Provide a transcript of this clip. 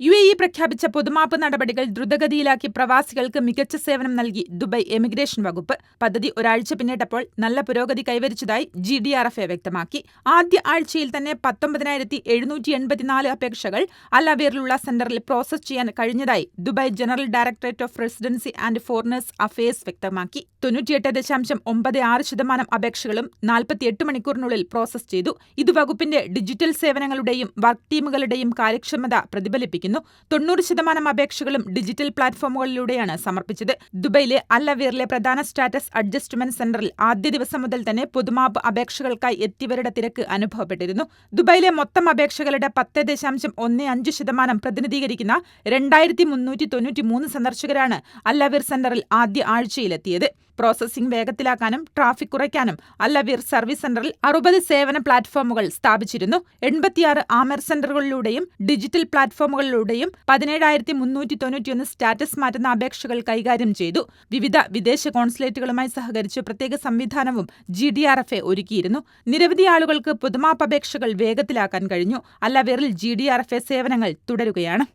U A E പ്രഖ്യാപിച്ച പൊതുമാപ്പ് നടപടികൾ ദ്രുതഗതിയിലാക്കി പ്രവാസികൾക്ക് മികച്ച സേവനം നൽകി ദുബൈ എമിഗ്രേഷൻ വകുപ്പ്. പദ്ധതി ഒരാഴ്ച പിന്നിട്ടപ്പോൾ നല്ല പുരോഗതി കൈവരിച്ചതായി G D R F A വ്യക്തമാക്കി. ആദ്യ ആഴ്ചയിൽ തന്നെ പത്തൊമ്പതിനായിരത്തി എഴുന്നൂറ്റി എൺപത്തിനാല് അപേക്ഷകൾ അലവേറിലുള്ള സെന്ററിൽ പ്രോസസ് ചെയ്യാൻ കഴിഞ്ഞതായി Dubai general directorate of residency and foreigners affairs വ്യക്തമാക്കി. തൊണ്ണൂറ്റിയെട്ട് ദശാംശം ഒമ്പത് ആറ് ശതമാനം അപേക്ഷകളും നാൽപ്പത്തിയെട്ട് മണിക്കൂറിനുള്ളിൽ പ്രോസസ് ചെയ്തു. ഇത് വകുപ്പിന്റെ ഡിജിറ്റൽ സേവനങ്ങളുടെയും വർക്ക് ടീമുകളുടെയും കാര്യക്ഷമത പ്രതിഫലിപ്പിക്കും അറിയിക്കുന്നു തൊണ്ണൂറ് ശതമാനം അപേക്ഷകളും ഡിജിറ്റൽ പ്ലാറ്റ്ഫോമുകളിലൂടെയാണ് സമർപ്പിച്ചത്. ദുബൈയിലെ അൽ അവീറിലെ പ്രധാന സ്റ്റാറ്റസ് അഡ്ജസ്റ്റ്മെന്റ് സെന്ററിൽ ആദ്യ ദിവസം മുതൽ തന്നെ പൊതുമാപ്പ് അപേക്ഷകൾക്കായി എത്തിയവരുടെ തിരക്ക് അനുഭവപ്പെട്ടിരുന്നു. ദുബൈയിലെ മൊത്തം അപേക്ഷകളുടെ പത്ത് ദശാംശം ഒന്ന് അഞ്ച് ശതമാനം പ്രതിനിധീകരിക്കുന്ന രണ്ടായിരത്തി മുന്നൂറ്റി തൊണ്ണൂറ്റി മൂന്ന് സന്ദർശകരാണ് അല്ലവീർ സെന്ററിൽ ആദ്യ ആഴ്ചയിലെത്തിയത്. പ്രോസസ്സിംഗ് വേഗത്തിലാക്കാനും ട്രാഫിക് കുറയ്ക്കാനും അല്ലവീർ സർവീസ് സെന്ററിൽ അറുപത് സേവന പ്ലാറ്റ്ഫോമുകൾ സ്ഥാപിച്ചിരുന്നു. എൺപത്തിയാറ് ആമർ സെന്ററുകളിലൂടെയും ഡിജിറ്റൽ പ്ലാറ്റ്ഫോമുകളിലൂടെയും പതിനേഴായിരത്തി മുന്നൂറ്റി തൊണ്ണൂറ്റിയൊന്ന് സ്റ്റാറ്റസ് മാറ്റുന്ന അപേക്ഷകൾ കൈകാര്യം ചെയ്തു. വിവിധ വിദേശ കോൺസുലേറ്റുകളുമായി സഹകരിച്ച് പ്രത്യേക സംവിധാനവും G D R F A ഒരുക്കിയിരുന്നു. നിരവധി ആളുകൾക്ക് പൊതുമാപ്പ് അപേക്ഷകൾ വേഗത്തിലാക്കാൻ കഴിഞ്ഞു. അല്ലവീറിൽ G D R F A സേവനങ്ങൾ തുടരുകയാണ്.